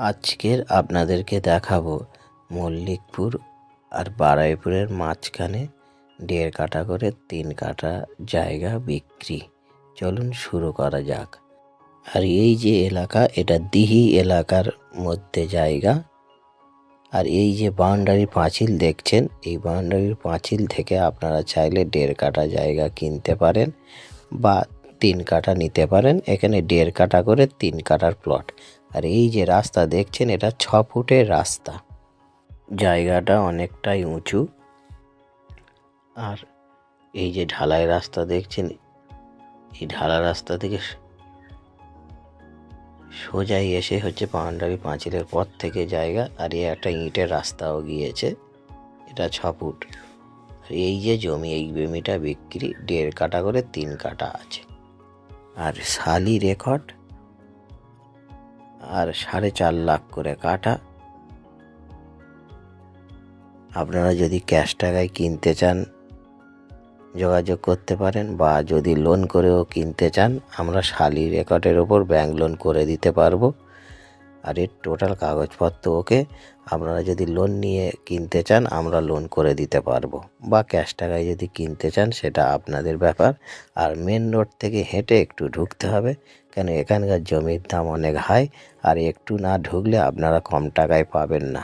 আজকের আপনাদেরকে দেখাবো মল্লিকপুর আর বারাইপুরের মাঝখানে দেড় কাঠা করে তিন কাঠা জায়গা বিক্রি। চলুন শুরু করা যাক। আর এই যে এলাকা, এটা দিহি এলাকার মধ্যে জায়গা। আর এই যে বাউন্ডারি পাঁচিল দেখছেন, এই বাউন্ডারির পাঁচিল থেকে আপনারা চাইলে দেড় কাঠা জায়গা কিনতে পারেন বা তিন কাঠা নিতে পারেন। এখানে দেড় কাঠা করে তিন কাঠার প্লট আর এই যে রাস্তা দেখছেন, এটা ছ ফুটের রাস্তা। জায়গাটা অনেকটাই উঁচু। আর এই যে ঢালাই রাস্তা দেখছেন, এই ঢালা রাস্তা থেকে সোজাই এসে হচ্ছে বাউন্ডারি পাঁচিলের পর থেকে জায়গা, আর এই একটা ইঁটের রাস্তাও গিয়েছে। এটা ছ ফুট। আর এই যে জমি, এই জমিটা বিক্রি, দেড় কাঠা করে তিন কাঠা আছে। আর শালি রেকর্ড আর সাড়ে চার লাখ করে কাটা। আপনারা যদি ক্যাশ টাকায় কিনতে চান, যোগাযোগ করতে পারেন বা যদি লোন করেও কিনতে চান, আমরা শালি রেকর্ডের ওপর ব্যাংক লোন করে দিতে পারব। আর এর টোটাল কাগজপত্র ওকে আপনারা যদি লোন নিয়ে কিনতে চান, আমরা লোন করে দিতে পারব। বা ক্যাশ টাকায় যদি কিনতে চান, সেটা আপনাদের ব্যাপার। আর মেন রোড থেকে হেঁটে একটু ঢুকতে হবে, কেন এখানকার জমির দাম অনেক হাই আর একটু না ঢুকলে আপনারা কম টাকায় পাবেন না।